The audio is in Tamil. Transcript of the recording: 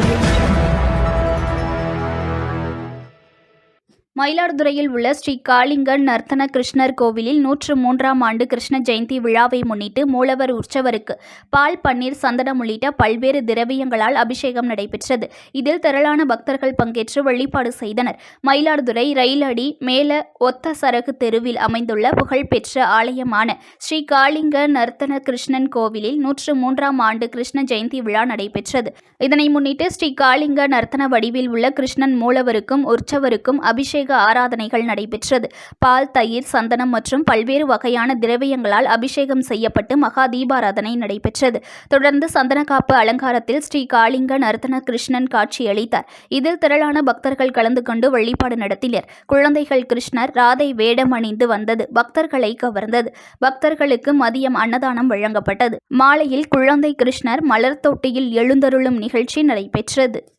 audio. மயிலாடுதுறையில் உள்ள ஸ்ரீ காளிங்கன் நர்த்தன கிருஷ்ணர் கோவிலில் நூற்று மூன்றாம் ஆண்டு கிருஷ்ண ஜெயந்தி விழாவை முன்னிட்டு மூலவர் உற்சவருக்கு பால் பன்னீர் சந்தனம் உள்ளிட்ட பல்வேறு திரவியங்களால் அபிஷேகம் நடைபெற்றது. இதில் திரளான பக்தர்கள் பங்கேற்று வழிபாடு செய்தனர். மயிலாடுதுறை ரயிலடி மேல ஒத்த சரகு தெருவில் அமைந்துள்ள புகழ்பெற்ற ஆலயமான ஸ்ரீ காளிங்க நர்த்தன கிருஷ்ணன் கோவிலில் நூற்று மூன்றாம் ஆண்டு கிருஷ்ண ஜெயந்தி விழா நடைபெற்றது. இதனை முன்னிட்டு ஸ்ரீ காளிங்க நர்த்தன வடிவில் உள்ள கிருஷ்ணன் மூலவருக்கும் உற்சவருக்கும் அபிஷேக ஆராதனைகள் நடைபெற்றது. பால் தயிர் சந்தனம் மற்றும் பல்வேறு வகையான திரவியங்களால் அபிஷேகம் செய்யப்பட்டு மகா தீபாராதனை நடைபெற்றது. தொடர்ந்து சந்தனக்காப்பு அலங்காரத்தில் ஸ்ரீ காளிங்க நர்த்தன கிருஷ்ணன் காட்சியளித்தார். இதில் திரளான பக்தர்கள் கலந்து கொண்டு வழிபாடு நடத்தினர். குழந்தைகள் கிருஷ்ணர் ராதை வேடம் அணிந்து வந்தது. பக்தர்களை கவர்ந்தது. பக்தர்களுக்கு மதியம் அன்னதானம் வழங்கப்பட்டது. மாலையில் குழந்தை கிருஷ்ணர் மலர் தொட்டியில் எழுந்தருளும் நிகழ்ச்சி நடைபெற்றது.